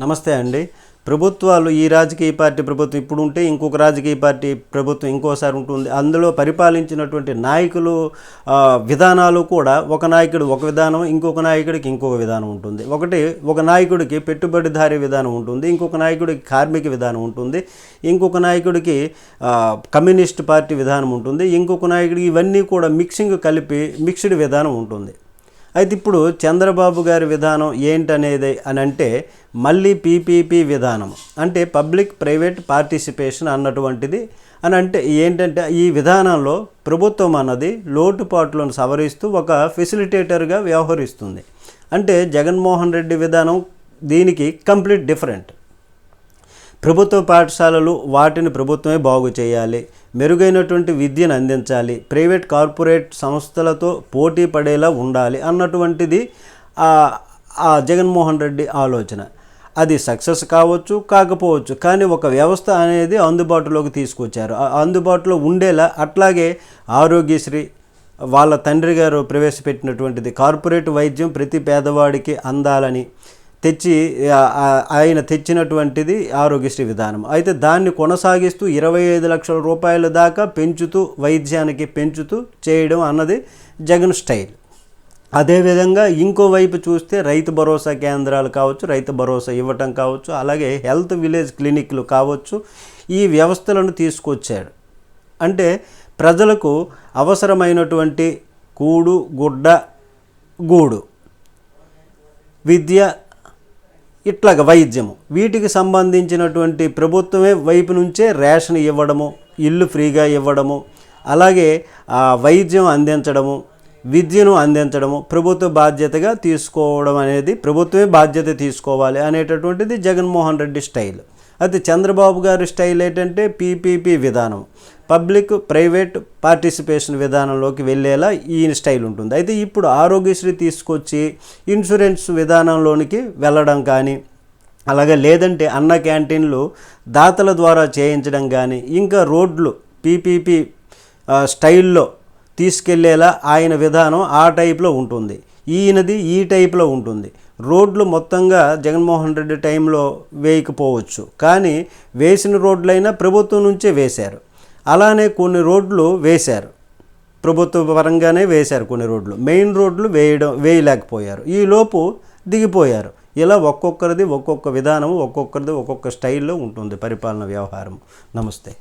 నమస్తే అండి. ప్రభుత్వాలు ఈ రాజకీయ పార్టీ ప్రభుత్వం ఇప్పుడు ఉంటే ఇంకొక రాజకీయ పార్టీ ప్రభుత్వం ఇంకోసారి ఉంటుంది. అందులో పరిపాలించినటువంటి నాయకులు విధానాలు కూడా ఒక నాయకుడు ఒక విధానం ఇంకొక నాయకుడికి ఇంకొక విధానం ఉంటుంది. ఒకటి ఒక నాయకుడికి పెట్టుబడిదారీ విధానం ఉంటుంది. ఇంకొక నాయకుడికి కార్మిక విధానం ఉంటుంది. ఇంకొక నాయకుడికి కమ్యూనిస్ట్ పార్టీ విధానం ఉంటుంది. ఇంకొక నాయకుడికి ఇవన్నీ కూడా మిక్సింగ్ కలిపి మిక్స్డ్ విధానం ఉంటుంది. అయితే ఇప్పుడు చంద్రబాబు గారి విధానం ఏంటనేది అని అంటే మళ్ళీ పీపీపీ విధానం. అంటే పబ్లిక్ ప్రైవేట్ పార్టిసిపేషన్ అన్నటువంటిది అని అంటే ఏంటంటే ఈ విధానంలో ప్రభుత్వం అన్నది లోటుపాట్లను సవరిస్తూ ఒక ఫెసిలిటేటర్గా వ్యవహరిస్తుంది. అంటే జగన్మోహన్ రెడ్డి విధానం దీనికి కంప్లీట్ డిఫరెంట్. ప్రభుత్వ పాఠశాలలు వాటిని ప్రభుత్వమే బాగు చేయాలి. మెరుగైనటువంటి విద్యను అందించాలి. ప్రైవేట్ కార్పొరేట్ సంస్థలతో పోటీ పడేలా ఉండాలి అన్నటువంటిది ఆ జగన్మోహన్ రెడ్డి ఆలోచన. అది సక్సెస్ కావచ్చు కాకపోవచ్చు. కానీ ఒక వ్యవస్థ అనేది అందుబాటులోకి తీసుకొచ్చారు. అందుబాటులో ఉండేలా అట్లాగే ఆరోగ్యశ్రీ వాళ్ళ తండ్రి గారు ప్రవేశపెట్టినటువంటిది కార్పొరేట్ వైద్యం ప్రతి పేదవాడికి అందాలని తెచ్చి ఆయన తెచ్చినటువంటిది ఆరోగ్యశ్రీ విధానం. అయితే దాన్ని కొనసాగిస్తూ ఇరవై ఐదు లక్షల రూపాయల దాకా పెంచుతూ వైద్యానికి పెంచుతూ చేయడం అన్నది జగన్ స్టైల్. అదేవిధంగా ఇంకోవైపు చూస్తే రైతు భరోసా కేంద్రాలు కావచ్చు రైతు భరోసా ఇవ్వటం కావచ్చు అలాగే హెల్త్ విలేజ్ క్లినిక్లు కావచ్చు ఈ వ్యవస్థలను తీసుకొచ్చాడు. అంటే ప్రజలకు అవసరమైనటువంటి కూడు గుడ్డ గూడు విద్య ఇట్లాగ వైద్యము. వీటికి సంబంధించినటువంటి ప్రభుత్వమే వైపు నుంచే రేషన్ ఇవ్వడము ఇల్లు ఫ్రీగా ఇవ్వడము అలాగే ఆ, వైద్యం అందించడము విద్యను అందించడము ప్రభుత్వ బాధ్యతగా తీసుకోవడం అనేది ప్రభుత్వమే బాధ్యత తీసుకోవాలి అనేటటువంటిది జగన్మోహన్ రెడ్డి స్టైల్. అయితే చంద్రబాబు గారి స్టైల్ ఏంటంటే పీపీపీ విధానం. పబ్లిక్ ప్రైవేట్ పార్టిసిపేషన్ విధానంలోకి వెళ్ళేలా ఈయన స్టైల్ ఉంటుంది. అయితే ఇప్పుడు ఆరోగ్యశ్రీ తీసుకొచ్చి ఇన్సూరెన్స్ విధానంలోనికి వెళ్ళడం కానీ అలాగే లేదంటే అన్న క్యాంటీన్లు దాతల ద్వారా చేయించడం కానీ ఇంకా రోడ్లు పీపీపీ స్టైల్లో తీసుకెళ్ళేలా ఆయన విధానం ఆ టైప్లో ఉంటుంది. ఈయనది ఈ టైప్లో ఉంటుంది. రోడ్లు మొత్తంగా జగన్మోహన్ రెడ్డి టైంలో వేయకపోవచ్చు. కానీ వేసిన రోడ్లైనా ప్రభుత్వం నుంచే వేశారు. అలానే కొన్ని రోడ్లు వేశారు. ప్రభుత్వ పరంగానే వేశారు కొన్ని రోడ్లు. మెయిన్ రోడ్లు వేయడం వేయలేకపోయారు. ఈలోపు దిగిపోయారు. ఇలా ఒక్కొక్కరిది ఒక్కొక్క విధానం ఒక్కొక్కరిది ఒక్కొక్క స్టైల్లో ఉంటుంది పరిపాలన వ్యవహారం. నమస్తే.